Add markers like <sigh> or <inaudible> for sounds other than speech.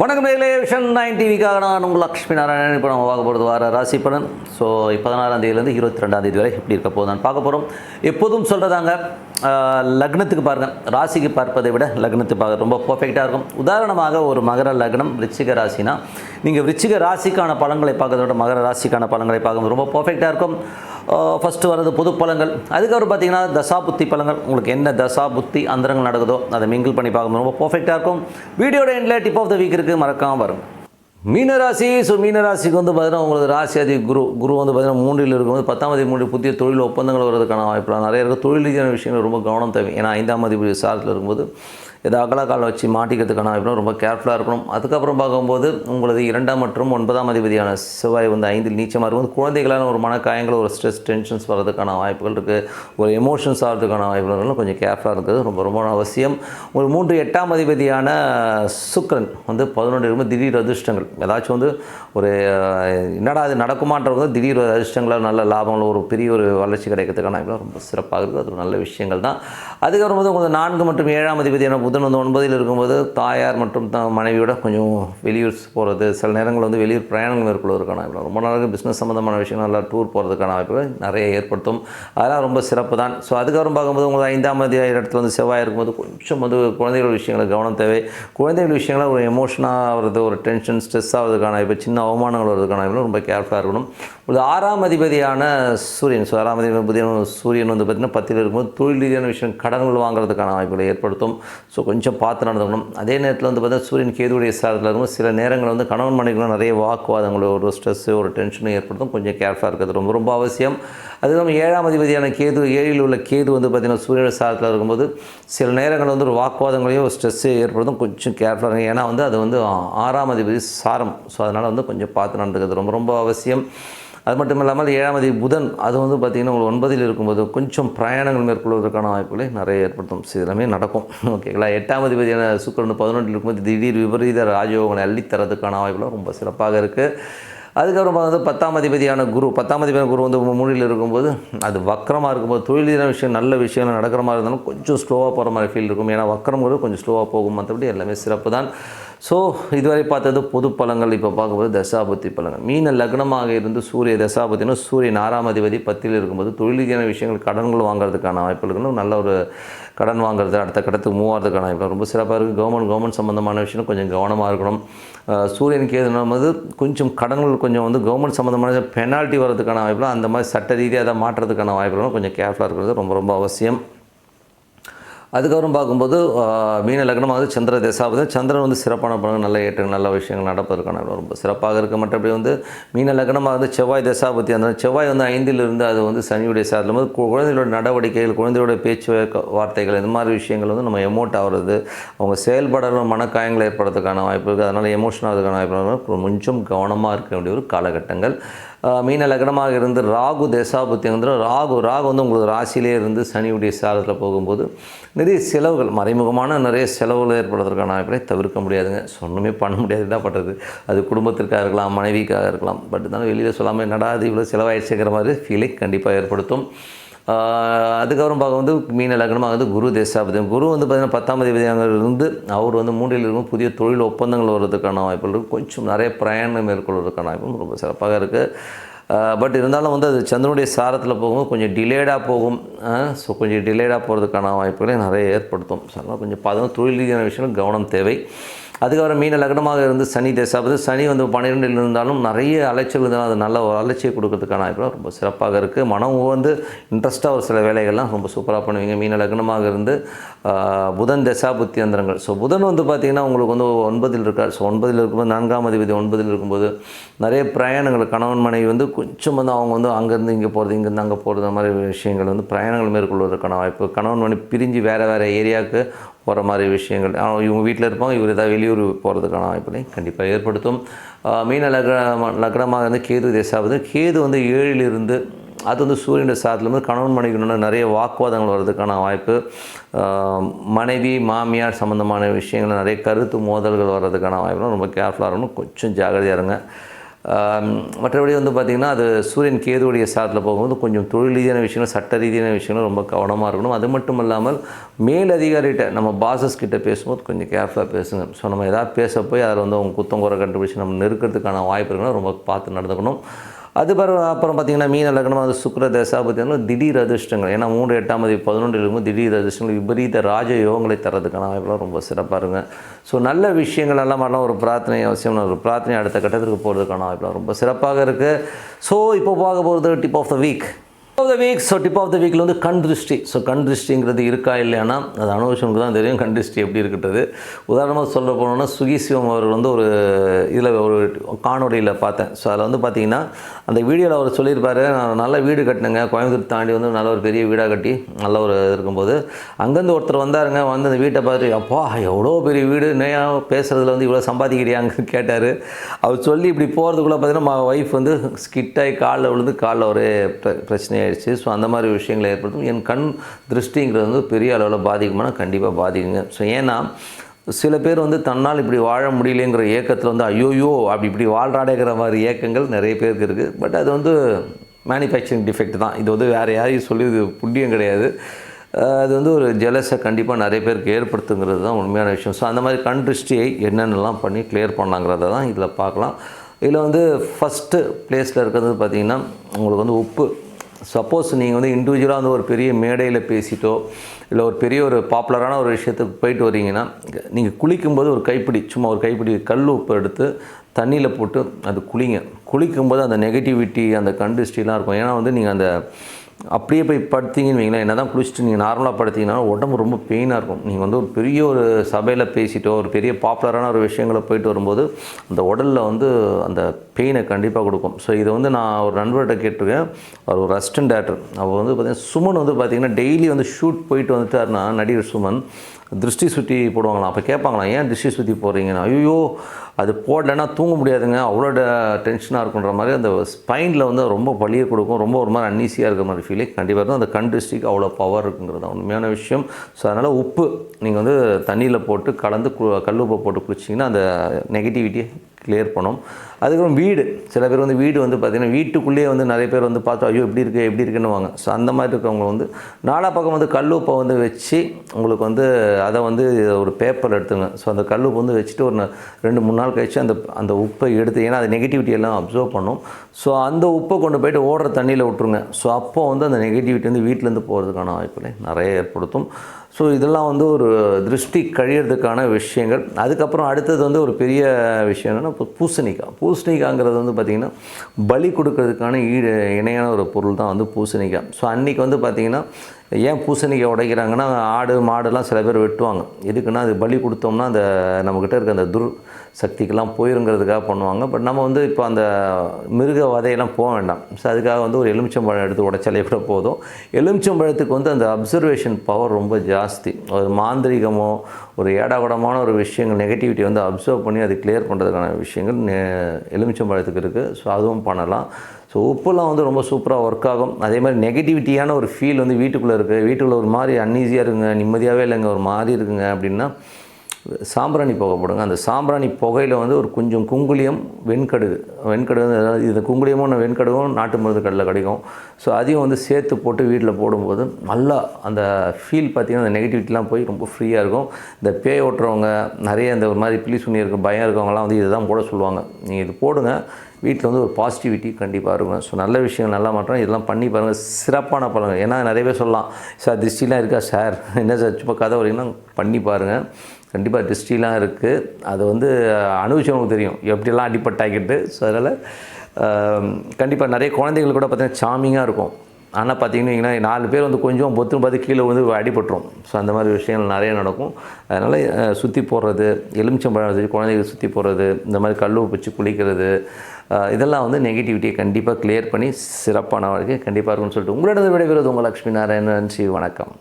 வணக்கம் நேர்களே vision nine டிவிக்காக நான் உங்கள் லக்ஷ்மி நாராயணன். இப்போ நம்ம பார்க்க போகிறது வார ராசி பலன். ஸோ பதினாறாம் தேதியிலேருந்து இருபத்தி ரெண்டாம் தேதி வரை எப்படி இருக்க போகுதுன்னு பார்க்க போகிறோம் எப்போதும் சொல்கிறதாங்க லக்னத்துக்கு பாருங்கள் ராசிக்கு பார்ப்பதை விட லக்னத்துக்கு பார்க்க ரொம்ப பர்ஃபெக்டாக இருக்கும். உதாரணமாக ஒரு மகர லக்னம் ரிச்சிக ராசினா நீங்கள் ரிச்சிக ராசிக்கான பழங்களை பார்க்கறத விட மகர ராசிக்கான பழங்களை பார்க்கும்போது ரொம்ப பர்ஃபெக்டாக இருக்கும். ஃபஸ்ட்டு வர்றது பொது பழங்கள். அதுக்கப்புறம் பார்த்தீங்கன்னா தசா புத்தி பழங்கள். உங்களுக்கு என்ன தசா புத்தி அந்தரங்கள் நடக்குதோ அதை மிங்கிள் பண்ணி பார்க்கும்போது ரொம்ப பர்ஃபெக்டாக இருக்கும். வீடியோட எண்டில் டிப் ஆஃப் த வீக் இருக்குது மறக்காமல் வரும் மீனராசி ஸோ மீனராசிக்கு வந்து பார்த்தீங்கன்னா உங்களுக்கு ராசி அதி குரு குரு வந்து பார்த்தீங்கன்னா மூன்றில் இருக்கும்போது பத்தாம் தேதி மூன்று புதிய தொழில் ஒப்பந்தங்கள் வர்றதுக்கான வாய்ப்புலாம் நிறைய இருக்குது தொழில் ரீதியான விஷயங்கள் ரொம்ப கவனம் தேவை. ஏன்னா ஐந்தாம் அதிபதி சாரத்தில் இருக்கும்போது ஏதோ அகலக்கால் வச்சு மாட்டிக்கிறதுக்கான வாய்ப்பு ரொம்ப கேர்ஃபுல்லாக இருக்கணும். அதுக்கப்புறம் பார்க்கும்போது உங்களது இரண்டாம் மற்றும் ஒன்பதாம் அதிபதியான செவ்வாய் வந்து ஐந்தில் நீச்சமாக இருக்கும்போது குழந்தைகளான ஒரு மனக்காயங்கள் ஒரு ஸ்ட்ரெஸ் டென்ஷன்ஸ் வர்றதுக்கான வாய்ப்புகள் இருக்குது ஒரு எமோஷன்ஸ் ஆகிறதுக்கான வாய்ப்புகள் கொஞ்சம் கேர்ஃபுல்லாக இருக்குது ரொம்ப ரொம்ப அவசியம். ஒரு மூன்று எட்டாம் அதிபதியான சுக்கிரன் வந்து பதினொன்று இருக்கும் திடீர் அதிர்ஷ்டங்கள். ஏதாச்சும் வந்து ஒரு என்னடா அது நடக்குமான்றவங்க திடீர் அதிர்ஷ்டங்களாக அதிர்ஷ்டங்களால் நல்ல லாபங்கள் ஒரு பெரிய ஒரு வளர்ச்சி கிடைக்கிறதுக்கான வாய்ப்புகள் ரொம்ப சிறப்பாக இருக்குது. அது ஒரு நல்ல விஷயங்கள் தான். அதுக்கப்புறம் வந்து உங்களுக்கு நான்கு மற்றும் ஏழாம் அதிபதியான புதன் வந்து ஒன்பதில் இருக்கும்போது தாயார் மற்றும் த மனைவியோட கொஞ்சம் வெளியூர் போகிறது சில நேரங்கள் வந்து வெளியூர் பிரயாணங்கள் மேற்கொள்வதற்கான வாய்ப்பு ரொம்ப நாளாக பிஸ்னஸ் சம்மந்தமான விஷயம் நல்லா டூர் போகிறதுக்கான வாய்ப்புகள் நிறைய ஏற்படுத்தும். அதெல்லாம் ரொம்ப சிறப்பு தான். ஸோ அதுக்கப்புறம் பார்க்கும்போது உங்களுக்கு ஐந்தாம் அதிகார இடத்துல வந்து செவ்வாய் இருக்கும்போது கொஞ்சம் வந்து குழந்தைகள் விஷயங்களுக்கு கவனம் தேவை. குழந்தைகள் விஷயங்கள ஒரு எமோஷனாக ஆகிறது ஒரு டென்ஷன் ஸ்ட்ரெஸ் ஆகிறதுக்கான இப்போ சின்ன அவமானங்கள் வர்றதுக்கான ரொம்ப கேர்ஃபுல்லாக இருக்கணும். ஒரு ஆறாம் அதிபதியான சூரியன் ஸோ ஆறாம் அதிபதி சூரியன் வந்து பார்த்திங்கன்னா பத்தில் இருக்கும்போது தொழில் ரீதியான விஷயம் கடன்கள் வாங்குறதுக்கான வாய்ப்புகளை ஏற்படுத்தும். ஸோ கொஞ்சம் பார்த்து நடந்துக்கணும். அதே நேரத்தில் வந்து பார்த்திங்கன்னா சூரியன் கேதுடைய சாரத்தில் இருக்கும்போது சில நேரங்களில் வந்து கணவன் மனைவிகளும் நிறைய வாக்குவாதங்கள் ஒரு ஸ்ட்ரெஸ்ஸு ஒரு டென்ஷனும் ஏற்படுத்தும். கொஞ்சம் கேர்ஃபுல்லாக இருக்கிறது ரொம்ப ரொம்ப அவசியம். அதுக்கப்புறம் ஏழாம் அதிபதியான கேது ஏழில் உள்ள கேது வந்து பார்த்திங்கன்னா சூரியன் சாரத்தில் இருக்கும்போது சில நேரங்கள் வந்து ஒரு வாக்குவாதங்களையும் ஒரு ஸ்ட்ரெஸ்ஸு ஏற்படுத்தும். கொஞ்சம் கேர்ஃபுல்லாக இருக்கும் ஏன்னா வந்து அது வந்து ஆறாம் அதிபதி சாரம். ஸோ அதனால் வந்து கொஞ்சம் பார்த்து நடந்துக்கிறது ரொம்ப ரொம்ப அவசியம். அது மட்டும் இல்லாமல் ஏழாம் தேதி புதன் அது வந்து பார்த்திங்கன்னா உங்களுக்கு ஒன்பதில் இருக்கும்போது கொஞ்சம் பிரயாணங்கள் மேற்கொள்வதற்கான வாய்ப்புகளை நிறைய ஏற்படுத்தும் ஸோ இதெல்லாமே நடக்கும் ஓகேங்களா எட்டாம் அதிபதியான சுக்கரன் பதினொன்றில் இருக்கும்போது திடீர் விபரீத ராஜயோகங்களை அள்ளித்தரதுக்கான வாய்ப்புலாம் ரொம்ப சிறப்பாக இருக்குது அதுக்கப்புறம் வந்து பத்தாம் அதிபதியான குரு பத்தாம் அதிபதியான குரு வந்து மூணில் இருக்கும்போது அது வக்கரமாக இருக்கும்போது தொழில் விஷயம் நல்ல விஷயங்கள் நடக்கிற மாதிரி இருந்தாலும் கொஞ்சம் ஸ்லோவாக போகிற மாதிரி ஃபீல் இருக்கும். ஏன்னா வக்கரங்கிறது கொஞ்சம் ஸ்லோவாக போகும். மற்றபடி எல்லாமே சிறப்பு தான் ஸோ இதுவரை பார்த்தது பொது பலங்கள் இப்போ பார்க்கும்போது தசாபத்தி பலங்கள் மீன லக்னமாக இருந்து சூரிய தசாபத்தினா சூரியன் ஆறாம் அதிபதி பத்தியில் இருக்கும்போது தொழில் ரீதியான விஷயங்கள் கடன்கள் வாங்குறதுக்கான வாய்ப்புகளுக்கு நல்ல ஒரு கடன் வாங்குறது அடுத்த கடத்துக்கு மூவ் வாய்ப்பு ரொம்ப சிறப்பாக இருக்குது கவர்மெண்ட் கவர்மெண்ட் சம்மந்தமான விஷயம் கொஞ்சம் கவனமாக இருக்கணும். சூரியனுக்கு எதுனும்போது கொஞ்சம் கடன்கள் கொஞ்சம் வந்து கவர்மெண்ட் சம்மந்தமான பெனால்ட்டி வர்றதுக்கான வாய்ப்புலாம் அந்த மாதிரி சட்ட ரீதியாக அதை மாற்றுறதுக்கான வாய்ப்புகளும் கொஞ்சம் கேர்ஃபுல்லாக இருக்கிறது ரொம்ப ரொம்ப அவசியம். அதுக்கப்புறம் பார்க்கும்போது மீன மீன லக்னமாக சந்திர தசாபதி சந்திரன் வந்து சிறப்பான பலன்கள் நல்ல ஏற்றங்கள் நல்ல விஷயங்கள் நடப்பதற்கான ரொம்ப சிறப்பாக இருக்க. மற்றபடி வந்து மீன லக்னமாக வந்து செவ்வாய் தசாபதி அந்த செவ்வாய் வந்து ஐந்தில் இருந்து அது வந்து சனியுடைய சாதனம் வந்து குழந்தைகளோட நடவடிக்கைகள் குழந்தையோட பேச்சு வார்த்தைகள் இந்த மாதிரி விஷயங்கள் வந்து நம்ம எமோட் ஆகிறது அவங்க செயல்படுற மனக்காயங்கள் ஏற்படுறதுக்கான வாய்ப்பு இருக்குது அதனால் எமோஷன் ஆகிறதுக்கான வாய்ப்பு கொஞ்சம் கவனமாக இருக்க வேண்டிய ஒரு காலகட்டங்கள். மீன லக்னமாக இருந்து ராகு தசாபுத்தி ராகு ராகு வந்து உங்களுக்கு ராசியிலே இருந்து சனியுடைய சாரத்தில் போகும்போது நிறைய செலவுகள் மறைமுகமான நிறைய செலவுகள் ஏற்படுறதுக்கான வாய்ப்புகளை தவிர்க்க முடியாதுங்க. சொன்னமே பண்ண முடியாது என்ன பண்ணுறது அது குடும்பத்திற்காக இருக்கலாம் மனைவிக்காக இருக்கலாம். பட் இருந்தாலும் வெளியில் சொல்லாமல் என்னடா அது இவ்வளோ செலவாயிடுச்சுங்கிற மாதிரி ஃபீலை கண்டிப்பாக ஏற்படுத்தும். அதுக்கப்புறம் பார்க்க வந்து மீன லக்னமாக வந்து குரு தேசாபதி. குரு வந்து பார்த்திங்கன்னா பத்தாம் அதிபதியாக அவர் வந்து மூன்றில் இருக்கும் புதிய தொழில் ஒப்பந்தங்கள் வர்றதுக்கான வாய்ப்புகள் இருக்குது கொஞ்சம் நிறைய பிரயாணம் மேற்கொள்வதற்கான வாய்ப்பும் ரொம்ப சிறப்பாக இருக்குது பட் இருந்தாலும் வந்து அது சந்திரனுடைய சாரத்தில் போகும்போது கொஞ்சம் டிலேடாக போகும். ஸோ கொஞ்சம் டிலேடாக போகிறதுக்கான வாய்ப்புகளை நிறைய ஏற்படுத்தும். ஸோ அதனால் கொஞ்சம் பார்த்தோம்னா தொழில் ரீதியான விஷயங்கள் கவனம் தேவை. அதுக்கப்புறம் மீன லக்னமாக இருந்து சனி தேசாபதி சனி வந்து பன்னிரெண்டில் இருந்தாலும் நிறைய அலைச்சல் இருந்தாலும் அது நல்ல ஒரு அலைச்சியை கொடுக்கறதுக்கான வாய்ப்பு ரொம்ப சிறப்பாக இருக்குது மனம் வந்து இன்ட்ரெஸ்ட்டாக ஒரு சில வேலைகள்லாம் ரொம்ப சூப்பராக பண்ணுவீங்க. மீன லக்னமாக இருந்து புதன் தசா புத்தியந்திரங்கள் ஸோ புதன் வந்து பார்த்திங்கன்னா உங்களுக்கு வந்து ஒன்பதில் இருக்கார். ஸோ ஒன்பதில் இருக்கும்போது நான்காம் அதிபதி ஒன்பதில் இருக்கும்போது நிறைய பிரயாணங்கள் கணவன் மனைவி வந்து கொஞ்சம் வந்து அவங்க வந்து அங்கேருந்து இங்கே போகிறது இங்கேருந்து அங்கே போகிறது மாதிரி விஷயங்கள் வந்து பிரயாணங்கள் மேற்கொள்வதற்கான வாய்ப்பு. கணவன் மனைவி பிரிஞ்சு வேறு வேறு ஏரியாவுக்கு போகிற மாதிரி விஷயங்கள். இவங்க வீட்டில் இருப்பாங்க இவர் ஏதாவது வெளியூர் போகிறதுக்கான வாய்ப்புகளை கண்டிப்பாக ஏற்படுத்தும். மீன லக்ன லக்னமாக இருந்து கேது தேசாவது கேது வந்து ஏழில் இருந்து அது வந்து சூரியனுடைய சாரத்தில் வந்து கணவன் மனைவிக்கு நிறைய வாக்குவாதங்கள் வர்றதுக்கான வாய்ப்பு. மனைவி மாமியார் சம்மந்தமான விஷயங்கள் நிறைய கருத்து மோதல்கள் வர்றதுக்கான வாய்ப்புலாம் ரொம்ப கேர்ஃபுல்லாக இருக்கணும். கொஞ்சம் ஜாகிரதையாக இருங்க. மற்றபடி வந்து பார்த்திங்கன்னா அது சூரியன் கேதுவுடைய சாரத்தில் போகும்போது கொஞ்சம் தொழில் ரீதியான விஷயங்கள் சட்ட ரீதியான விஷயங்கள் ரொம்ப கவனமாக இருக்கணும். அது மட்டும் இல்லாமல் மேல் அதிகாரிகிட்ட நம்ம பாசஸ் கிட்ட பேசும்போது கொஞ்சம் கேர்ஃபுல்லாக பேசுங்க. ஸோ நம்ம எதாவது பேச போய் அதில் வந்து அவங்க குத்தம் குறை கண்டுபிடிச்சி நம்ம நெருக்கிறதுக்கான வாய்ப்பு இருக்குன்னா ரொம்ப பார்த்து நடந்துக்கணும். அது பிறகு அப்புறம் பார்த்திங்கன்னா மீன லக்னம் அது சுக்கர தசாபத்தியங்களும் திடீர் அதிர்ஷ்டங்கள். ஏன்னா மூன்று எட்டாம் தேதி பதினொன்று இருக்கும் திடீர் அதிர்ஷ்டங்கள் விபரீத ராஜ யோகங்களை தரதுக்கான வாய்ப்புலாம் ரொம்ப சிறப்பாக இருங்க ஸோ நல்ல விஷயங்கள் எல்லாம் மாதிரிலாம் ஒரு பிரார்த்தனை அவசியம் ஒரு பிரார்த்தனை அடுத்த கட்டத்துக்கு போகிறதுக்கான வாய்ப்புலாம் ரொம்ப சிறப்பாக இருக்குது ஸோ இப்போ பார்க்க போகிறது tip of the week of the week so tip of the வீக்கில் வந்து கண் திருஷ்டி. ஸோ கண் திருஷ்டிங்கிறது இருக்கா இல்லையானா அது அனுபவிச்சவனுக்கு தான் தெரியும். கண் திருஷ்டி எப்படி இருக்கிறது உதாரணமாக சொல்ல போனோம்னா சுகி சிவம் அவர்கள் வந்து ஒரு இதில் ஒரு காணொலியில் பார்த்தேன். ஸோ அதில் வந்து பார்த்திங்கன்னா அந்த வீடியோவில் அவர் சொல்லியிருப்பார் நான் நல்ல வீடு கட்டினேங்க. கோயம்புத்தூர் தாண்டி வந்து நல்ல ஒரு பெரிய வீடாக கட்டி நல்ல ஒரு இருக்கும்போது அங்கேருந்து ஒருத்தர் வந்தாருங்க வந்து அந்த வீட்டை பார்த்து அப்பா எவ்வளோ பெரிய வீடு நேயா பேசுகிறதுல வந்து இவ்வளோ சம்பாதிக்கிறியாங்க கேட்டார். அவர் சொல்லி இப்படி போகிறதுக்குள்ளே பார்த்தீங்கன்னா ஒய்ஃப் வந்து ஸ்கிட்டாகி காலில் விழுந்து காலில் ஒரே பிரச்சனையாயிடுச்சு. ஸோ அந்த மாதிரி விஷயங்களை ஏற்படுத்தும். என் கண் திருஷ்டிங்கிறது வந்து பெரிய அளவில் பாதிக்குமானா கண்டிப்பாக பாதிக்குங்க. ஸோ ஏன்னா சில பேர் வந்து தன்னால் இப்படி வாழ முடியலைங்கிற ஏக்கத்தில் வந்து ஐயோயோ அப்படி இப்படி வாழ்றாடேங்கிற மாதிரி ஏக்கங்கள் நிறைய பேருக்கு இருக்குது பட் அது வந்து மேனுஃபேக்சரிங் டிஃபெக்ட் தான். இது வந்து வேறு யாரையும் சொல்லி இது புண்ணியம் கிடையாது. அது வந்து ஒரு ஜெலஸை கண்டிப்பாக நிறைய பேருக்கு ஏற்படுத்துங்கிறது தான் உண்மையான விஷயம். ஸோ அந்த மாதிரி கண் திருஷ்டியை என்னென்னலாம் பண்ணி கிளியர் பண்ணலாங்கிறத தான் இதில் பார்க்கலாம். இதில் வந்து ஃபஸ்ட்டு ப்ளேஸில் இருக்கிறது பார்த்திங்கன்னா உங்களுக்கு வந்து உப்பு சப்போஸ் நீங்கள் வந்து இண்டிவிஜுவலாக வந்து ஒரு பெரிய மேடையில் பேசிட்டோ இல்லை ஒரு பெரிய ஒரு பாப்புலரான ஒரு விஷயத்துக்கு போயிட்டு வரீங்கன்னா நீங்கள் குளிக்கும்போது ஒரு கைப்பிடி சும்மா ஒரு கைப்பிடி கல் உப்பு எடுத்து தண்ணியில் போட்டு அது குளிங்க. குளிக்கும்போது அந்த நெகட்டிவிட்டி அந்த கண்டிஸ்ட்ரிலாம் இருக்கும். ஏன்னா வந்து நீங்கள் அந்த அப்படியே போய் படுத்தீங்கன்னு வைங்களேன் என்ன தான் குளிச்சுட்டு நீங்கள் நார்மலாக படுத்தீங்கன்னா உடம்பு ரொம்ப பெயினாக இருக்கும். நீங்கள் வந்து ஒரு பெரிய ஒரு சபையில் பேசிட்டோ ஒரு பெரிய பாப்புலரான ஒரு விஷயங்களை போயிட்டு வரும்போது அந்த உடலில் வந்து அந்த பெயினை கண்டிப்பாக கொடுக்கும். ஸோ இதை வந்து நான் ஒரு நண்பர்கிட்ட கேட்டிருக்கேன். அவர் ஒரு அசிஸ்டன்ட் டேரக்டர் அவர் வந்து பார்த்தீங்கன்னா சுமன் வந்து பார்த்தீங்கன்னா டெய்லி வந்து ஷூட் போயிட்டு வந்துட்டாருன்னா நடிகர் சுமன் திருஷ்டி சுற்றி போடுவாங்களாம். அப்போ கேட்பாங்களாம் ஏன் திருஷ்டி சுற்றி போடுறீங்கன்னு? ஐயோ அது போடலைன்னா தூங்க முடியாதுங்க. அவ்வளோ டென்ஷனாக இருக்குன்ற மாதிரி அந்த ஸ்பைனில் வந்து ரொம்ப வலியை கொடுக்கும். ரொம்ப ஒரு மாதிரி அன்னீசியாக இருக்கிற மாதிரி ஃபீலே கண்டிப்பாக இருக்கும் அந்த கண் டிஸ்ட்ரிக்கு அவ்வளோ பவர் இருக்குங்கிறது தான் உண்மையான விஷயம். ஸோ அதனால் உப்பு நீங்கள் வந்து தண்ணியில் போட்டு கலந்து கு கல் உப்பை போட்டு குளிச்சிங்கன்னா அந்த நெகட்டிவிட்டியை கிளியர் பண்ணோம். அதுக்கப்புறம் வீடு. சில பேர் வந்து வீடு வந்து பார்த்திங்கன்னா வீட்டுக்குள்ளேயே வந்து நிறைய பேர் வந்து பார்த்தா ஐயோ இப்படி இருக்குது எப்படி இருக்குன்னு வாங்க ஸோ அந்த மாதிரி இருக்கவங்க வந்து நாலா பக்கம் வந்து கல்லுப்பை வந்து வச்சு உங்களுக்கு வந்து அதை வந்து ஒரு பேப்பர் எடுத்துங்க. ஸோ அந்த கல்லுப்பு வந்து வச்சுட்டு ஒரு ந- ரெண்டு மூணு நாள் கழிச்சு அந்த அந்த உப்பை எடுத்து ஏன்னா அது நெகட்டிவிட்டி எல்லாம் அப்சர்வ் பண்ணும். ஸோ அந்த உப்பை கொண்டு போயிட்டு ஓடுற தண்ணியில் விட்டுருங்க. ஸோ அப்போ வந்து அந்த நெகட்டிவிட்டி வந்து வீட்டிலேருந்து போகிறதுக்கான வாய்ப்புகளை நிறைய ஏற்படுத்தும். ஸோ இதெல்லாம் வந்து ஒரு திருஷ்டி கழியறதுக்கான விஷயங்கள். அதுக்கப்புறம் அடுத்தது வந்து ஒரு பெரிய விஷயம் என்னென்னா இப்போ பூசணிக்காய் பூசணிக்காய்ங்கிறது வந்து பார்த்திங்கன்னா பலி கொடுக்கறதுக்கான ஈடு இணையான ஒரு பொருள் தான் வந்து பூசணிக்காய் ஸோ அன்றைக்கி வந்து பார்த்திங்கன்னா ஏன் பூசணிக்காய் உடைக்கிறாங்கன்னா ஆடு மாடுலாம் சில பேர் வெட்டுவாங்க. எதுக்குன்னா அது பலி கொடுத்தோம்னா அந்த நம்மக்கிட்ட இருக்க அந்த துர் சக்திக்கெல்லாம் போயிருங்கிறதுக்காக பண்ணுவாங்க. பட் நம்ம வந்து இப்போ அந்த மிருக வதையெல்லாம் போக வேண்டாம். ஸோ அதுக்காக வந்து ஒரு எலுமிச்சம்பழம் எடுத்து உடைச்சாலே கூட போதும். எலுமிச்சம்பழத்துக்கு வந்து அந்த அப்சர்வேஷன் பவர் ரொம்ப ஜாஸ்தி. ஒரு மாந்திரிகமோ ஒரு ஏடாகுடமான ஒரு விஷயங்கள் நெகட்டிவிட்டி வந்து அப்சர்வ் பண்ணி அது கிளியர் பண்ணுறதுக்கான விஷயங்கள் எலுமிச்சம்பழத்துக்கு இருக்குது ஸோ அதுவும் பண்ணலாம். ஸோ உப்புலாம் வந்து ரொம்ப சூப்பராக ஒர்க் ஆகும். அதே மாதிரி நெகட்டிவிட்டியான ஒரு ஃபீல் வந்து வீட்டுக்குள்ளே இருக்குது வீட்டுக்குள்ளே ஒரு மாதிரி அன்ஈஸியாக இருக்குங்க நிம்மதியாகவே இல்லைங்க ஒரு மாதிரி இருக்குங்க அப்படின்னா சாம்பிராணி புகை போடுங்க. அந்த சாம்பிராணி புகையில் வந்து ஒரு கொஞ்சம் குங்குளியம் வெண்கடுகு. வெண்கடுகு வந்து அதாவது இது குங்குளியமும் வெண்கடுகும் நாட்டு மருந்து கடலில் கிடைக்கும். ஸோ அதையும் வந்து சேர்த்து போட்டு வீட்டில் போடும்போது நல்லா அந்த ஃபீல் பார்த்திங்கன்னா அந்த நெகட்டிவிட்டிலாம் போய் ரொம்ப ஃப்ரீயாக இருக்கும். இந்த பேய் ஓட்டுறவங்க நிறைய இந்த ஒரு மாதிரி பிளி சுண்ணி இருக்க பயம் இருக்கவங்கலாம் வந்து இதுதான் போட சொல்லுவாங்க. நீங்கள் இது போடுங்க. வீட்டில் வந்து ஒரு பாசிட்டிவிட்டி கண்டிப்பாக இருக்கும். ஸோ நல்ல விஷயம் நல்லா மாற்றம் இதெல்லாம் பண்ணி பாருங்கள் சிறப்பான பழங்கள் ஏன்னா நிறைய பேர் சொல்லலாம் சார் திருஷ்டிலாம் இருக்கா சார்? <laughs> என்ன சார் சும்மா கதை வரீங்கன்னா பண்ணி பாருங்கள் கண்டிப்பாக திருஷ்டிலாம் இருக்குது அது வந்து அனுபவிச்சவங்களுக்கு தெரியும். எப்படிலாம் அடிப்பட்டாக்கிட்டு ஸோ அதனால் கண்டிப்பாக நிறைய குழந்தைகள் கூட பார்த்திங்கன்னா சாமிங்காக இருக்கும். ஆனால் பார்த்தீங்கன்னா நாலு பேர் வந்து கொஞ்சம் பொத்துன்னு பார்த்து கீழே வந்து அடிபட்டுரும். ஸோ அந்த மாதிரி விஷயங்கள் நிறைய நடக்கும். அதனால் சுற்றி போடுறது எலுமிச்சம்பழம் வச்சு குழந்தைகள் சுற்றி போடுறது இந்த மாதிரி கல் வச்சு குளிக்கிறது இதெல்லாம் வந்து நெகட்டிவிட்டியை கண்டிப்பாக கிளியர் பண்ணி சிறப்பான வாழ்க்கை கண்டிப்பாக இருக்கும்னு சொல்லிட்டு உங்களிடம் விடைபெறுவது உங்கள் லக்ஷ்மி நாராயணன். ஸ்ரீ வணக்கம்.